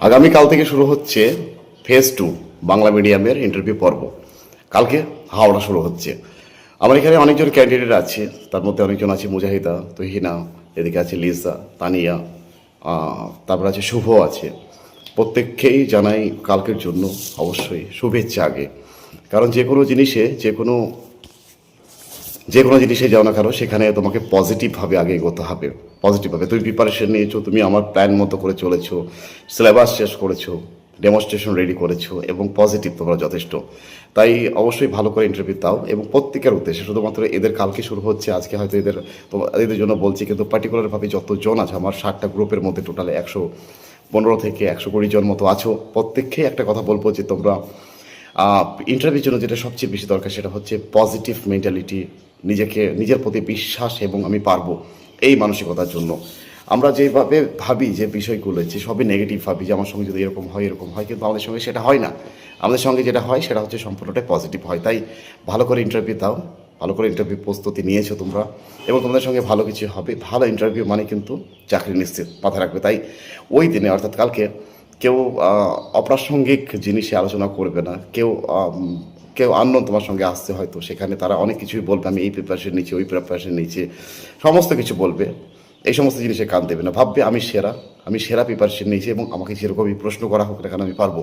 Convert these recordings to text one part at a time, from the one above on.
আগামীকাল থেকে শুরু হচ্ছে ফেজ টু বাংলা মিডিয়ামের ইন্টারভিউ পর্ব। কালকে হাওড়া শুরু হচ্ছে। আমার এখানে অনেকজন ক্যান্ডিডেট আছে, তার মধ্যে অনেকজন আছে মুজাহিদা, তহিনা, এদিকে আছে লিজা তানিয়া তারপর আছে শুভ আছে। প্রত্যেককেই জানাই কালকের জন্য অবশ্যই শুভেচ্ছা আগে। কারণ যে কোনো জিনিসে, যে কোনো যে কোনো জিনিসে যাও না কেন, সেখানে তোমাকে পজিটিভভাবে আগে এগোতে হবে। পজিটিভভাবে তুমি প্রিপারেশন নিয়েছো, তুমি আমার প্ল্যান মতো করে চলেছো সিলেবাস শেষ করেছ ডেমনস্ট্রেশন রেডি করেছ, এবং পজিটিভ তোমরা যথেষ্ট। তাই অবশ্যই ভালো করে ইন্টারভিউ দাও, এবং প্রত্যেকের উদ্দেশ্যে, শুধুমাত্র এদের কালকে শুরু হচ্ছে, আজকে হয়তো এদের এদের জন্য বলছি, কিন্তু পার্টিকুলারভাবে যতজন আছে, আমার ষাটটা গ্রুপের মধ্যে টোটাল একশো পনেরো থেকে একশো কুড়ি জন মতো আছো। প্রত্যেককেই একটা কথা বলব যে তোমরা ইন্টারভিউর জন্য যেটা সবচেয়ে বেশি দরকার, সেটা হচ্ছে পজিটিভ মেন্টালিটি নিজেকে, নিজের প্রতি বিশ্বাস এবং আমি পারব এই মানসিকতার জন্য। আমরা যেভাবে ভাবি যে বিষয়গুলো, যে সবই নেগেটিভ ভাবি, যে আমার সঙ্গে যদি এরকম হয় এরকম হয়, কিন্তু আমাদের সঙ্গে সেটা হয় না। আমাদের সঙ্গে যেটা হয়, সেটা হচ্ছে সম্পূর্ণটাই পজিটিভ হয়। তাই ভালো করে ইন্টারভিউ দাও, ভালো করে ইন্টারভিউ প্রস্তুতি নিয়েছো তোমরা, এবং তোমাদের সঙ্গে ভালো কিছু হবে। ভালো ইন্টারভিউ মানে কিন্তু চাকরি নিশ্চিত, মাথায় রাখবে। তাই ওই দিনে, অর্থাৎ কালকে, কেউ অপ্রাসঙ্গিক জিনিসে আলোচনা করবে না। কেউ কেউ আন্ন তোমার সঙ্গে আসতে হয়তো, সেখানে তারা অনেক কিছুই বলবে, আমি এই প্রিপারেশন নিচ্ছি ওই প্রিপারেশন নিচ্ছি সমস্ত কিছু বলবে। এই সমস্ত জিনিসে কান দেবে না। ভাববে, আমি সেরা আমি সেরা প্রিপারেশন নিয়েছি এবং আমাকে যেরকমই প্রশ্ন করা হোক না আমি পারব।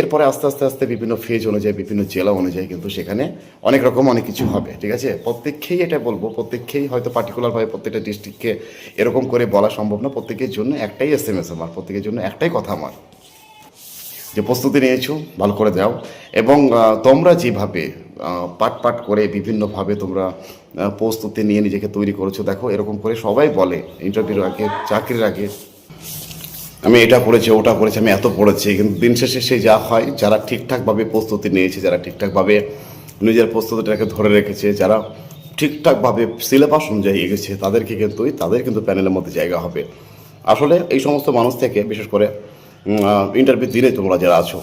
এরপরে আস্তে আস্তে আস্তে বিভিন্ন ফেজ অনুযায়ী, বিভিন্ন জেলা অনুযায়ী কিন্তু সেখানে অনেক রকম অনেক কিছু হবে, ঠিক আছে? প্রত্যেককেই এটা বলব, প্রত্যেককেই হয়তো পার্টিকুলারভাবে প্রত্যেকটা ডিস্ট্রিক্টকে এরকম করে বলা সম্ভব না, প্রত্যেকের জন্য একটাই এস এম এস আমার, প্রত্যেকের জন্য একটাই কথা আমার। যে প্রস্তুতি নিয়েছো, ভালো করে দাও। এবং তোমরা যেভাবে পাট পাট করে বিভিন্নভাবে তোমরা প্রস্তুতি নিয়ে নিজেকে তৈরি করেছ, দেখো, এরকম করে সবাই বলে ইন্টারভিউর আগে, চাকরির আগে। আমি এটা করেছি, ওটা করেছি, আমি এত পড়েছি, কিন্তু দিন শেষে সে যা হয়, যারা ঠিকঠাকভাবে প্রস্তুতি নিয়েছে, যারা ঠিকঠাকভাবে নিজের প্রস্তুতিটাকে ধরে রেখেছে, যারা ঠিকঠাকভাবে সিলেবাস অনুযায়ী এগেছে তাদেরকে কিন্তু, তাদের কিন্তু প্যানেলের মধ্যে জায়গা হবে। আসলে এই সমস্ত মানুষ থেকে, বিশেষ করে ইন্টারভিউ দিনে তোমরা যারা আছো,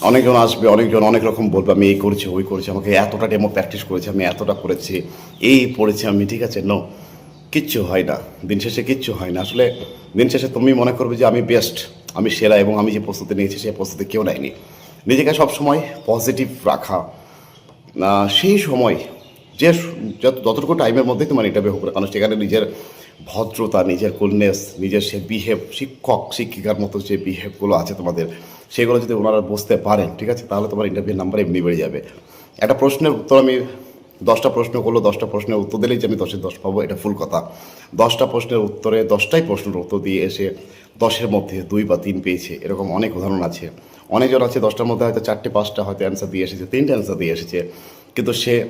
অনেকজন আসবে, অনেকজন অনেক রকম বলবে, আমি এই করেছি, ওই করেছি, আমাকে এতটা ডেমো প্র্যাকটিস করেছি, আমি এতটা করেছি, এই পড়েছি আমি, ঠিক আছে? নো কিচ্ছু হয় না, দিন শেষে কিচ্ছু হয় না। আসলে দিন শেষে তুমি মনে করবে যে আমি বেস্ট আমি সেরা এবং আমি যে প্রস্তুতি নিয়েছি, সেই প্রস্তুতি কেউ নেয়নি। নিজেকে সবসময় পজিটিভ রাখা সেই সময় যে যত- যতটুকু টাইমের মধ্যে তোমার ইন্টারভিউ হোক কারণ সেখানে নিজের ভদ্রতা, নিজের কুলনেস নিজের সে বিহেভ শিক্ষক, শিক্ষিকার মতো যে বিহেভগুলো আছে তোমাদের, সেগুলো যদি ওনারা বুঝতে পারেন, ঠিক আছে? তাহলে তোমার ইন্টারভিউ নাম্বার এমনি বেড়ে যাবে। একটা প্রশ্নের উত্তর আমি, দশটা প্রশ্ন করল, দশটা প্রশ্নের উত্তর দিলেই যে আমি দশে দশ পাবো, এটা ফুল কথা। দশটা প্রশ্নের উত্তরে, দশটাই প্রশ্নের উত্তর দিয়ে এসে দশের মধ্যে দুই বা তিন পেয়েছে, এরকম অনেক উদাহরণ আছে। অনেকজন আছে, দশটার মধ্যে হয়তো চারটে, পাঁচটা হয়তো অ্যান্সার দিয়ে এসেছে, তিনটে অ্যান্সার দিয়ে এসেছে। কিন্তু সে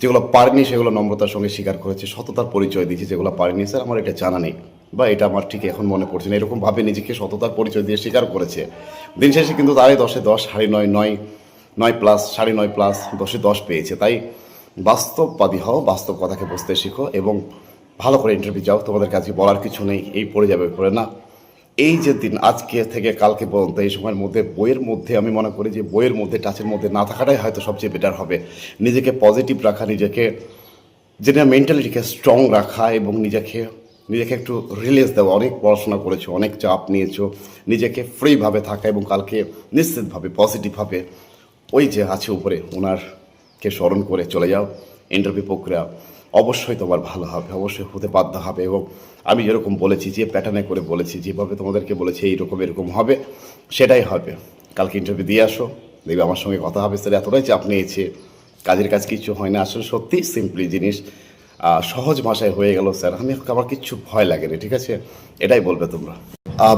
যেগুলো পারেনি, সেগুলো নম্রতার সঙ্গে স্বীকার করেছে, সততার পরিচয় দিয়েছে যেগুলো পারেনি, স্যার, আমার এটা জানা নেই বা এটা আমার ঠিক এখন মনে পড়ছে না। এরকমভাবে নিজেকে সততার পরিচয় দিয়ে স্বীকার করেছে। দিন শেষে কিন্তু তারাই দশে দশ, সাড়ে নয় নয় নয় প্লাস সাড়ে নয় প্লাস দশে দশ পেয়েছে। তাই বাস্তববাদী হও, বাস্তব কথাকে বুঝতে শিখো এবং ভালো করে ইন্টারভিউ যাও। তোমাদের কাছে বলার কিছু নেই, এই পড়ে যাবে, পড়ে না। এই যে দিন, আজকে থেকে কালকে পর্যন্ত এই সময়ের মধ্যে, বইয়ের মধ্যে আমি মনে করি যে বইয়ের মধ্যে টাচের মধ্যে না থাকাটাই হয়তো সবচেয়ে বেটার হবে। নিজেকে পজিটিভ রাখা, নিজেকে যেটা মেন্টালিটিকে স্ট্রং রাখা এবং নিজেকে নিজেকে একটু রিলিজ দেওয়া। অনেক পড়াশোনা করেছ, অনেক চাপ নিয়েছো। নিজেকে ফ্রিভাবে থাকা এবং কালকে নিশ্চিতভাবে পজিটিভভাবে ওই যে আছে উপরে ওনারকে স্মরণ করে চলে যাও। ইন্টারভিউ প্রক্রিয়া। অবশ্যই তোমার ভালো হবে, অবশ্যই হতে বাধ্য হবে এবং আমি যেরকম বলেছি, যে প্যাটার্নে করে বলেছি, যেভাবে তোমাদেরকে বলেছি, এইরকম এরকম হবে, সেটাই হবে। কালকে ইন্টারভিউ দিয়ে আসো, দেখবে আমার সঙ্গে কথা হবে, স্যার, এতটাই চাপ নিয়েছে। কাজের কাজ কিছু হয় না, আসলে সত্যি সিম্পলি জিনিস সহজ ভাষায় হয়ে গেল, স্যার। আমি আমার কিচ্ছু ভয় লাগে না, ঠিক আছে? এটাই বলবে তোমরা।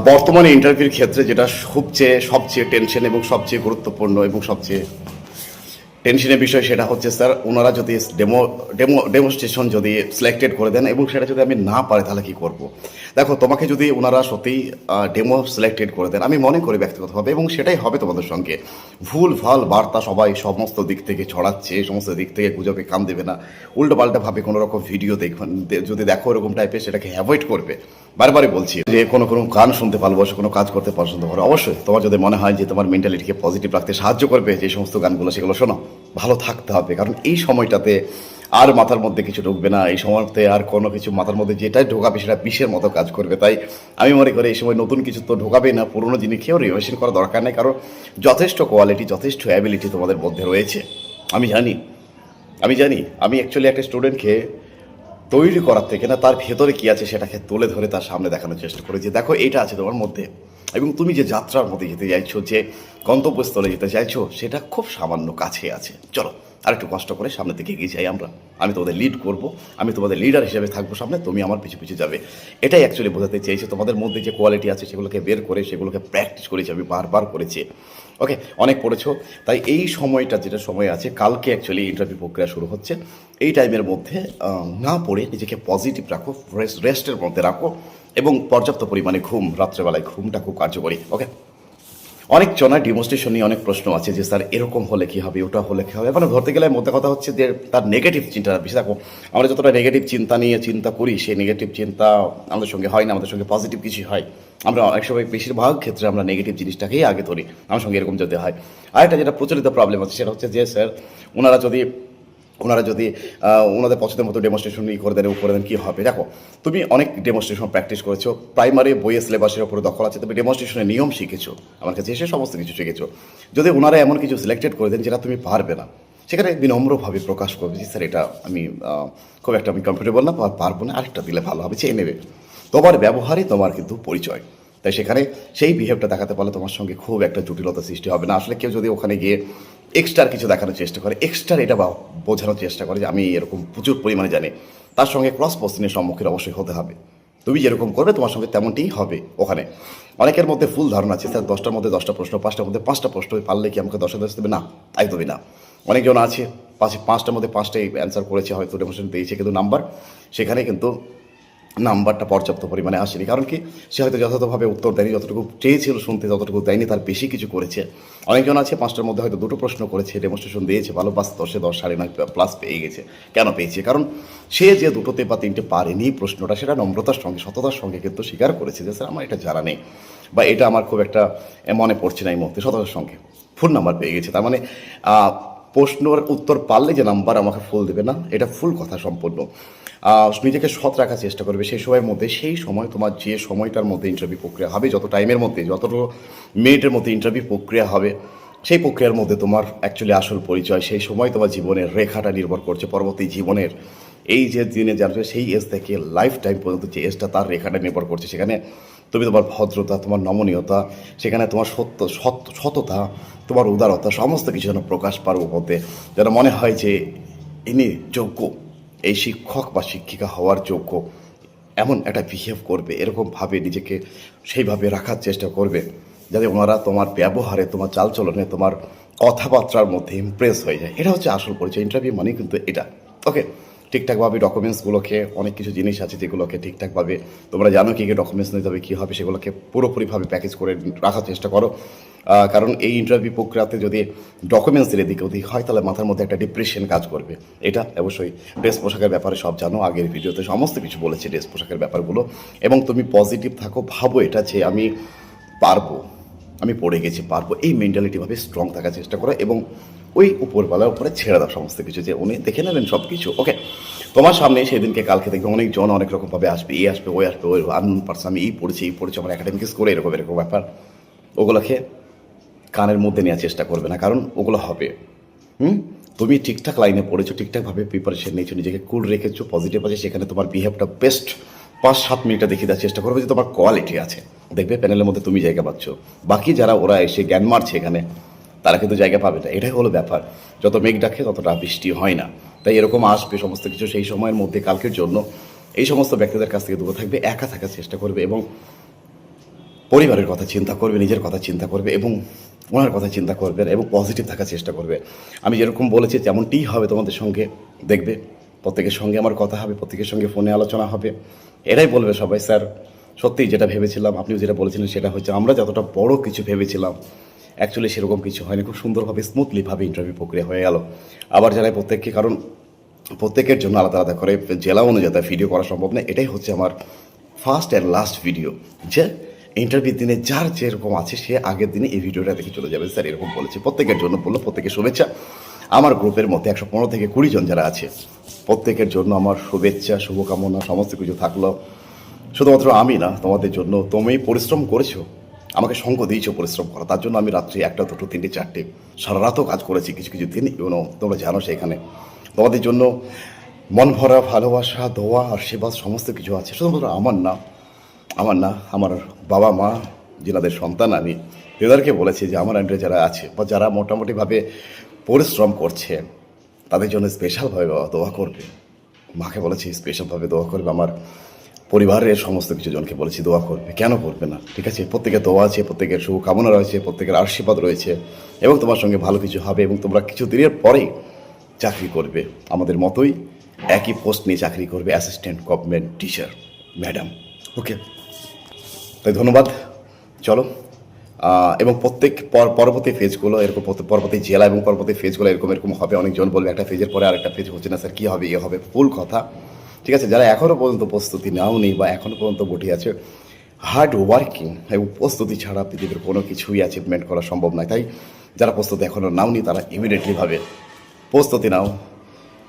বর্তমানে ইন্টারভিউর ক্ষেত্রে যেটা সবচেয়ে সবচেয়ে টেনশন এবং সবচেয়ে গুরুত্বপূর্ণ এবং সবচেয়ে টেনশনের বিষয় সেটা হচ্ছে, স্যার, ওনারা যদি ডেমো ডেমো ডেমোস্ট্রেশন যদি সিলেক্টেড করে দেন এবং সেটা যদি আমি না পারি, তাহলে কী করব? দেখো, তোমাকে যদি ওনারা সত্যিই ডেমো সিলেক্টেড করে দেন, আমি মনে করি ব্যক্তিগতভাবে এবং সেটাই হবে তোমাদের সঙ্গে। ভুল, ভালো বার্তা সবাই সমস্ত দিক থেকে ছড়াচ্ছে, সমস্ত দিক থেকে গুজবে কাম দেবে না। উল্টো পাল্টাভাবে কোনো রকম ভিডিও দেখবেন যদি দেখো এরকম টাইপের সেটাকে অ্যাভয়েড করবে। বারবারই বলছি, যে কোনো কোনো গান শুনতে ভালোবাসো, কোনো কাজ করতে পছন্দ করো, অবশ্যই তোমার যদি মনে হয় যে তোমার মেন্টালিটিকে পজিটিভ রাখতে সাহায্য করবে, যে সমস্ত গানগুলো সেগুলো শোনো। ভালো থাকতে হবে। কারণ এই সময়টাতে আর মাথার মধ্যে কিছু ঢুকবে না। এই সময়তে আর কোনো কিছু মাথার মধ্যে যেটাই ঢোকাবে সেটা বিষের মতো কাজ করবে। তাই আমি মনে করি এই সময় নতুন কিছু তো ঢোকাবে না। পুরনো জিনিস খেয়েও রিভার্সন করা দরকার নেই। কারণ যথেষ্ট কোয়ালিটি যথেষ্ট অ্যাবিলিটি তোমাদের মধ্যে রয়েছে। আমি জানি আমি জানি, আমি অ্যাকচুয়ালি একটা স্টুডেন্টকে তৈরি করার থেকে না, তার ভেতরে কী আছে সেটাকে তুলে ধরে তার সামনে দেখানোর চেষ্টা করি যে দেখো এটা আছে তোমার মধ্যে। এবং তুমি যে যাত্রার মধ্যে যেতে চাইছো, যে গন্তব্যস্থলে যেতে চাইছো, সেটা খুব সামান্য কাছে আছে। চলো আর একটু কষ্ট করে সামনে দিকে এগিয়ে যাই আমরা। আমি তোমাদের লিড করব, আমি তোমাদের লিডার হিসেবে থাকব সামনে, তুমি আমার পিছু পিছু যাবে। এটাই অ্যাকচুয়ালি বোঝাতে চেয়েছি, তোমাদের মধ্যে যে কোয়ালিটি আছে সেগুলোকে বের করে, সেগুলোকে প্র্যাকটিস করেছি আমি বারবার করেছি। ওকে অনেক পড়েছো, তাই এই সময়টা যেটা সময় আছে, কালকে অ্যাকচুয়ালি ইন্টারভিউ প্রক্রিয়া শুরু হচ্ছে। এই টাইমের মধ্যে না পড়ে নিজেকে পজিটিভ রাখো রেস্ট রেস্টের মধ্যে রাখো। এবং পর্যাপ্ত পরিমাণে ঘুম, রাত্রেবেলায় ঘুমটা খুব কার্যকরী, ওকে? অনেক জনের ডিমনস্ট্রেশন নিয়ে অনেক প্রশ্ন আছে যে, স্যার, এরকম হলে কি হবে? ওটা হলে কী হবে? মানে ধরতে গেলে মোদ্দা কথা হচ্ছে যে, তার নেগেটিভ চিন্তাটা বেশি দেখো আমরা যতটা নেগেটিভ চিন্তা নিয়ে চিন্তা করি, সেই নেগেটিভ চিন্তা আমাদের সঙ্গে হয় না, আমাদের সঙ্গে পজিটিভ কিছু হয়। আমরা অনেক সময় বেশিরভাগ ক্ষেত্রে আমরা নেগেটিভ জিনিসটাকেই আগে ধরি, আমার সঙ্গে এরকম যদি হয়। আরেকটা যেটা প্রচলিত প্রবলেম আছে, সেটা হচ্ছে যে, স্যার ওনারা যদি ওনারা যদি ওনাদের পছন্দের মতো ডেমনস্ট্রেশন করে দেন করে দেন, কী হবে? দেখো, তুমি অনেক ডেমনস্ট্রেশন প্র্যাকটিস করেছ প্রাইমারি বইয়ের সিলেবাসের উপরে দখল আছে তুমি ডেমনস্ট্রেশনের নিয়ম শিখেছো, আমার কাছে এসে সমস্ত কিছু শিখেছো। যদি ওনারা এমন কিছু সিলেক্টেড করে দেন, যেটা তুমি পারবে না, সেখানে বিনম্রভাবে প্রকাশ করবে যে, স্যার, এটা আমি খুব একটা আমি কমফোর্টেবল না পারব না, আরেকটা দিলে ভালো হবে, চেয়ে নেবে। তোমার ব্যবহারে তোমার কিন্তু পরিচয়। তাই সেখানে সেই বিহেভটা দেখাতে পারলে তোমার সঙ্গে খুব একটা জটিলতা সৃষ্টি হবে না। আসলে কেউ যদি ওখানে গিয়ে এক্সট্রার কিছু দেখানোর চেষ্টা করে এক্সট্রা এটা বা বোঝানোর চেষ্টা করে যে আমি এরকম প্রচুর পরিমাণে জানি। তার সঙ্গে ক্রস কোশ্চেনের সম্মুখীন অবশ্যই হতে হবে। তুমি যেরকম করবে, তোমার সঙ্গে তেমনটিই হবে ওখানে। অনেকের মধ্যে ফুল ধারণা আছে, স্যার, দশটার মধ্যে দশটা প্রশ্ন, পাঁচটার মধ্যে পাঁচটা প্রশ্ন, পারলে কি আমাকে দশটা দশ দেবে? না একদমই না। অনেকজন আছে, পাঁচে, পাঁচটার মধ্যে পাঁচটাই অ্যান্সার করেছে, হয়তো ডেমোশন পেয়েছে কিন্তু নাম্বার সেখানে কিন্তু নাম্বারটা পর্যাপ্ত পরিমাণে আসেনি। কারণ কি, সে হয়তো যথাযথভাবে উত্তর দেয়নি, যতটুকু চেয়েছিল শুনতে যতটুকু দেয়নি, তার বেশি কিছু করেছে। অনেকজন আছে, পাঁচটার মধ্যে হয়তো দুটো প্রশ্ন করেছে ডেমনস্ট্রেশন দিয়েছে, ভালো পাস দশে দশ, সাড়ে নয় প্লাস পেয়ে গেছে। কেন পেয়েছে? কারণ সে যে দুটোতে বা তিনটে পারেনি প্রশ্নটা, সেটা নম্রতার সঙ্গে, সততার সঙ্গে কিন্তু স্বীকার করেছে যে, স্যার, আমার এটা জানা নেই। বা এটা আমার খুব একটা মনে পড়ছে না এই মুহূর্তে, সততার সঙ্গে। ফুল নাম্বার পেয়ে গেছে। তার মানে প্রশ্নর উত্তর পারলে যে নাম্বার আমাকে ফুল দেবে না, এটা ফুল কথা সম্পূর্ণ। নিজেকে সৎ রাখার চেষ্টা করবে সেই সময়ের মধ্যে, সেই সময় তোমার যে সময়টার মধ্যে ইন্টারভিউ প্রক্রিয়া হবে, যত টাইমের মধ্যে যতটুকু মিনিটের মধ্যে ইন্টারভিউ প্রক্রিয়া হবে, সেই প্রক্রিয়ার মধ্যে তোমার অ্যাকচুয়ালি আসল পরিচয়, সেই সময় তোমার জীবনের রেখাটা নির্ভর করছে, পরবর্তী জীবনের এই যে দিনে জানবে সেই এজ থেকে লাইফ টাইম পর্যন্ত যে এজটা তার রেখাটা নির্ভর করছে, সেখানে তুমি তোমার ভদ্রতা, তোমার নমনীয়তা, সেখানে তোমার সত্য সততা, তোমার উদারতা, সমস্ত কিছু যেন প্রকাশ পারব মধ্যে যেন মনে হয় যে ইনি যোগ্য, এই শিক্ষক বা শিক্ষিকা হওয়ার যোগ্য। এমন একটা বিহেভ করবে এরকমভাবে নিজেকে সেইভাবে রাখার চেষ্টা করবে, যাতে ওনারা তোমার ব্যবহারে, তোমার চালচলনে, তোমার কথাবার্তার মধ্যে ইমপ্রেস হয়ে যায়। এটা হচ্ছে আসল পরিচয়। ইন্টারভিউ মানে কিন্তু এটা। ওকে ঠিকঠাকভাবে ডকুমেন্টসগুলোকে অনেক কিছু জিনিস আছে যেগুলোকে ঠিকঠাকভাবে তোমরা জানো কী কী ডকুমেন্টস নিতে হবে, কী হবে, সেগুলোকে পুরোপুরিভাবে প্যাকেজ করে রাখার চেষ্টা করো। কারণ এই ইন্টারভিউ প্রক্রিয়াতে যদি ডকুমেন্টসের এদিকে ওদিক হয়, তাহলে মাথার মধ্যে একটা ডিপ্রেশন কাজ করবে। এটা অবশ্যই ড্রেস পোশাকের ব্যাপারে সব জানো, আগের ভিডিওতে সমস্ত কিছু বলেছি ড্রেস পোশাকের ব্যাপারগুলো। এবং তুমি পজিটিভ থাকো, ভাবো এটা যে আমি পারব, আমি পড়ে গেছি, পারব। এই মেন্টালিটিভাবে স্ট্রং থাকার চেষ্টা করো এবং ওই উপরবেলার উপরে ছেড়ে দাও সমস্ত কিছু, যে উনি দেখে নেবেন সব কিছু ওকে তোমার সামনে সেদিনকে, কালকে দেখবে অনেক জন অনেক রকমভাবে আসবে এই আসবে, ওই আসবে, ওই আননোন পার্সন আমি এই পড়েছি এই পড়েছি, আমার একাডেমিক্স করে এরকম এরকম ব্যাপার। ওগুলোকে কানের মধ্যে নেওয়ার চেষ্টা করবে না, কারণ ওগুলো হবে। হুম? তুমি ঠিকঠাক লাইনে পড়েছো ঠিকঠাকভাবে প্রিপারেশন নিয়েছো, নিজেকে কুল রেখেছো পজিটিভ আছে, সেখানে তোমার বিহেভটা বেস্ট পাঁচ, সাত মিনিটে দেখিয়ে দেওয়ার চেষ্টা করবে যে তোমার কোয়ালিটি আছে। দেখবে প্যানেলের মধ্যে তুমি জায়গা পাচ্ছ। বাকি যারা, ওরা এসে জ্ঞান মারছে এখানে তারা কিন্তু জায়গা পাবে না। এটাই হলো ব্যাপার। যত মেঘ ডাকে, ততটা বৃষ্টি হয় না। তাই এরকম আসবে সমস্ত কিছু সেই সময়ের মধ্যে কালকের জন্য। এই সমস্ত ব্যক্তিদের কাছ থেকে দূরে থাকবে, একা থাকার চেষ্টা করবে এবং পরিবারের কথা চিন্তা করবে, নিজের কথা চিন্তা করবে এবং ওনার কথা চিন্তা করবে এবং পজিটিভ থাকার চেষ্টা করবে। আমি যেরকম বলেছি তেমনটিই হবে তোমাদের সঙ্গে দেখবে। প্রত্যেকের সঙ্গে আমার কথা হবে, প্রত্যেকের সঙ্গে ফোনে আলোচনা হবে। এটাই বলবে সবাই, স্যার সত্যি যেটা ভেবেছিলাম, আপনিও যেটা বলেছিলেন, সেটা হচ্ছে আমরা যতটা বড় কিছু ভেবেছিলাম অ্যাকচুয়ালি সেরকম কিছু হয়নি। খুব সুন্দরভাবে স্মুথলিভাবে ইন্টারভিউ প্রক্রিয়া হয়ে গেল। আবার জানাই প্রত্যেককে, কারণ প্রত্যেকের জন্য আলাদা আলাদা করে জেলা অনুযায়ী ভিডিও করা সম্ভব না এটাই হচ্ছে আমার ফার্স্ট অ্যান্ড লাস্ট ভিডিও যে ইন্টারভিউ দিনে যার যেরকম আছে, সে আগের দিনে এই ভিডিওটা দেখে চলে যাবে। স্যার এরকম বলেছে। প্রত্যেকের জন্য বলল প্রত্যেকের শুভেচ্ছা। আমার গ্রুপের মধ্যে একশো পনেরো থেকে কুড়ি জন যারা আছে, প্রত্যেকের জন্য আমার শুভেচ্ছা, শুভকামনা, সমস্ত কিছু থাকল। শুধুমাত্র আমি না, তোমাদের জন্য তুমি পরিশ্রম করেছ। আমাকে সঙ্গ দিয়েছ, পরিশ্রম করা। তার জন্য আমি রাত্রি একটা, দুটো, তিনটে, চারটে সারা রাতও কাজ করেছি কিছু কিছু দিন। ইউনো তোমরা জানো সেখানে। তোমাদের জন্য মন ভরা, ভালোবাসা, দোয়া, আশীর্বাদ, সমস্ত কিছু আছে। শুধুমাত্র আমার না আমার না, আমার বাবা মা, যেনাদের সন্তান আমি এদেরকে বলেছি যে আমার আন্ডারে যারা আছে বা যারা মোটামুটিভাবে পরিশ্রম করছে, তাদের জন্য স্পেশালভাবে দোয়া করবে। মাকে বলেছি স্পেশালভাবে দোয়া করবে। আমার পরিবারের সমস্ত কিছু জনকে বলেছি, দোয়া করবে। কেন করবে না? ঠিক আছে? প্রত্যেকের দোয়া আছে, প্রত্যেকের শুভকামনা রয়েছে, প্রত্যেকের আশীর্বাদ রয়েছে এবং তোমার সঙ্গে ভালো কিছু হবে এবং তোমরা কিছু দিনের পরেই চাকরি করবে। আমাদের মতোই একই পোস্ট নিয়ে চাকরি করবে assistant government teacher madam okay তাই ধন্যবাদ। চলো। এবং প্রত্যেক পর- পরবর্তী ফেজগুলো এরকম পরবর্তী জেলা এবং পরবর্তী ফেজগুলো এরকম এরকম হবে। অনেকজন বলবে, একটা ফেজের পরে আরেকটা ফেজ হচ্ছে না, স্যার, কী হবে? ইয়ে হবে? ফুল কথা। ঠিক আছে, যারা এখনও পর্যন্ত প্রস্তুতি নাওনি বা এখনও পর্যন্ত বটি আছে হার্ড ওয়ার্কিং এবং প্রস্তুতি ছাড়া পৃথিবীর কোনো কিছুই অ্যাচিভমেন্ট করা সম্ভব নয়। তাই যারা প্রস্তুতি এখনও নাওনি, তারা ইমিডিয়েটলিভাবে প্রস্তুতি নাও,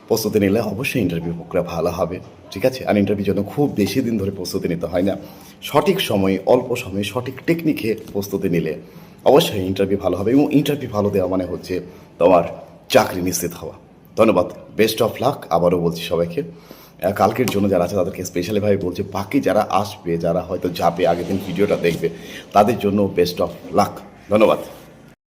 প্রস্তুতি নিলে অবশ্যই ইন্টারভিউ প্রক্রিয়া ভালো হবে, ঠিক আছে? আর ইন্টারভিউর জন্য খুব বেশি দিন ধরে প্রস্তুতি নিতে হয় না। সঠিক সময়ে, অল্প সময়ে সঠিক টেকনিকে প্রস্তুতি নিলে অবশ্যই ইন্টারভিউ ভালো হবে এবং ইন্টারভিউ ভালো দেওয়া মানে হচ্ছে তোমার চাকরি নিশ্চিত হওয়া। ধন্যবাদ। বেস্ট অফ লাক আবারও বলছি সবাইকে। কালকের জন্য যারা আছে তাদেরকে স্পেশালিভাবে বলছে, বাকি যারা আসবে, যারা হয়তো যাবে, আগের দিন ভিডিওটা দেখবে, তাদের জন্য বেস্ট অফ লাক ধন্যবাদ।